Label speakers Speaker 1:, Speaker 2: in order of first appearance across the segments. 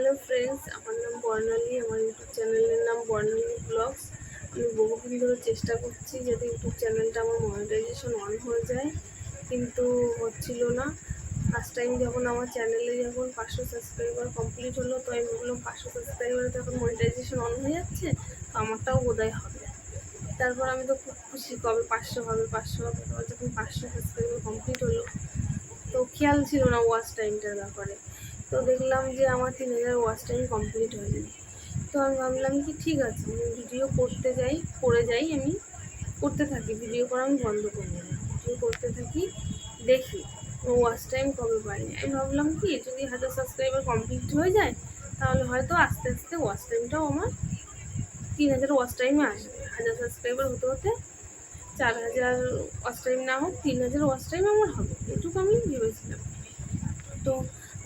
Speaker 1: Hello friends আমার নাম বর্ণালী, আমার ইউটিউব চ্যানেলের নাম বর্ণালী ব্লগস আমি বহুদিন ধরে চেষ্টা করছি যাতে ইউটিউব চ্যানেলটা আমার মনিটাইজেশন অন হয়ে যায়, কিন্তু হচ্ছিল না। ফার্স্ট টাইম যখন আমার চ্যানেলে যখন পাঁচশো সাবস্ক্রাইবার কমপ্লিট হলো, তো আমি ভাবলাম পাঁচশো সাবস্ক্রাইবারে তো এখন মনিটাইজেশন অন হয়ে যাচ্ছে, তো আমারটাও বোধহয় হবে। তারপর আমি তো খুব খুশি কবে পাঁচশো হবে পাঁচশো হবে যখন পাঁচশো সাবস্ক্রাইবার কমপ্লিট হলো, তো খেয়াল ছিল না ওয়াচ টাইমটার ব্যাপারে। তো দেখলাম যে আমার তিন হাজার ওয়াচ টাইম কমপ্লিট হয়নি তো আমি ভাবলাম কি ঠিক আছে, আমি ভিডিও করতে যাই, করে যাই আমি, করতে থাকি ভিডিও করা আমি বন্ধ করব না। ভিডিও করতে থাকি, দেখি ওয়াচ টাইম কবে পাইনি আমি ভাবলাম কি, যদি হাজার সাবস্ক্রাইবার কমপ্লিট হয়ে যায়, তাহলে হয়তো আস্তে আস্তে ওয়াচ টাইমটাও আমার তিন হাজার ওয়াচ টাইমে আসবে। হাজার সাবস্ক্রাইবার হতে হতে চার হাজার ওয়াচ টাইম না হোক, তিন হাজার ওয়াচ টাইম আমার হবে, এটুকু আমি ভেবেছিলাম।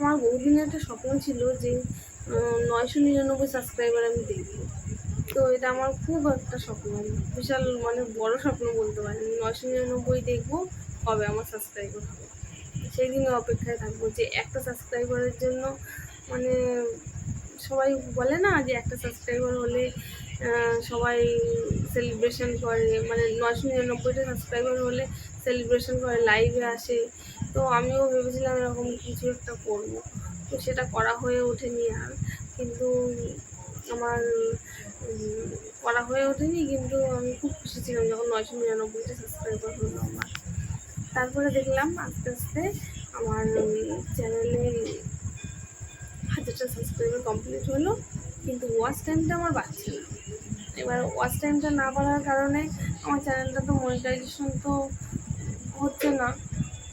Speaker 1: আমার বহুদিনের একটা স্বপ্ন ছিল যে নয়শো নিরানব্বই সাবস্ক্রাইবার আমি দেখব। তো এটা আমার খুব একটা স্বপ্ন। বিশাল মানে বড় স্বপ্ন বলতে পারি নয়শো নিরানব্বই দেখব, কবে আমার সাবস্ক্রাইবার হবে। সেই দিনে অপেক্ষায় থাকব যে একটা সাবস্ক্রাইবারের জন্য মানে সবাই বলে না যে একটা সাবস্ক্রাইবার হলে সবাই সেলিব্রেশন করে। মানে নয়শো নিরানব্বইটা সাবস্ক্রাইবার হলে সেলিব্রেশন করে লাইভে আসে। তো আমিও ভেবেছিলাম এরকম কিছু একটা করব। তো সেটা করা হয়ে ওঠেনি আর। কিন্তু আমার করা হয়ে ওঠেনি, কিন্তু আমি খুব খুশি ছিলাম যখন নয়শো নিরানব্বইটা সাবস্ক্রাইবার হলো আমার। তারপরে দেখলাম আস্তে আস্তে আমার চ্যানেলে হাজারটা সাবস্ক্রাইবার কমপ্লিট হলো। কিন্তু ওয়াচ টাইমটা আমার বাড়ছে না। এবার ওয়াচ টাইমটা না বাড়ার কারণে আমার চ্যানেলটা তো মনিটাইজেশন তো হচ্ছে না।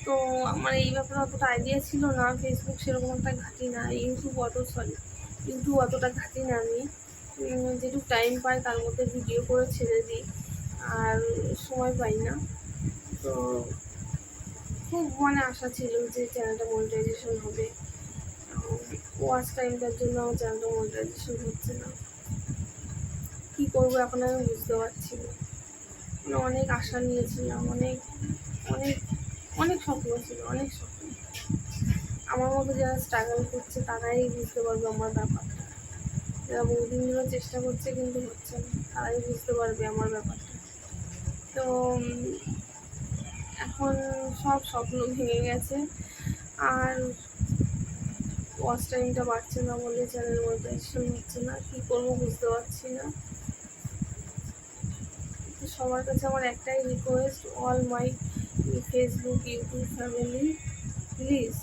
Speaker 1: তো আমার এই ব্যাপারে অতটা আইডিয়া ছিল না। ফেসবুক সেরকম একটা ঘাঁটি না ইউটিউব অত সরি ইউটিউব অতটা ঘাঁটি না আমি। যেটুকু টাইম পাই তার মধ্যে ভিডিও করে ছেড়ে দিই আর সময় পাই না। তো খুব মানে আশা ছিল যে চ্যানেলটা মনিটাইজেশন হবে। ওয়াচ টাইমটার জন্য আমার চ্যানেলটা মনিটাইজেশন হচ্ছে না। কী করব এখন আমি বুঝতে পারছি না। মানে অনেক আশা নিয়েছিলাম, অনেক অনেক অনেক স্বপ্ন ছিল, অনেক স্বপ্ন। আমার মতো যারা স্ট্রাগল করছে তারাই বুঝতে পারবে আমার ব্যাপারটা। যারা বহুদিন ধরে চেষ্টা করছে কিন্তু হচ্ছে না, তারাই বুঝতে পারবে আমার ব্যাপারটা। তো এখন সব স্বপ্ন ভেঙে গেছে। আর ওয়াচ টাইমটা বাড়ছে না বলে চ্যানেল মনিটাইজেশন হচ্ছে না, কী করব বুঝতে পারছি না। সবার কাছে আমার একটাই request all my Facebook YouTube family please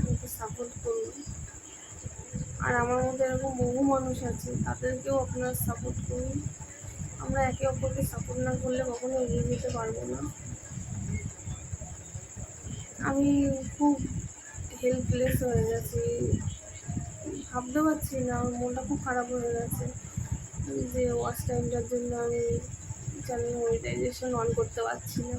Speaker 1: আমাকে সাপোর্ট করুন। আর আমার মধ্যে এরকম বহু মানুষ আছে, তাদেরকেও আপনারা সাপোর্ট করুন। আমরা একে অপরকে সাপোর্ট না করলে কখনো এগিয়ে যেতে পারব না। আমি খুব হেল্পলেস হয়ে গেছি। ভাবতে পারছি না, আমার মনটা খুব খারাপ হয়ে গেছে যে ওয়াচ টাইমটার জন্য আমি চ্যানেল মনিটাইজেশন অন করতে পারছি না।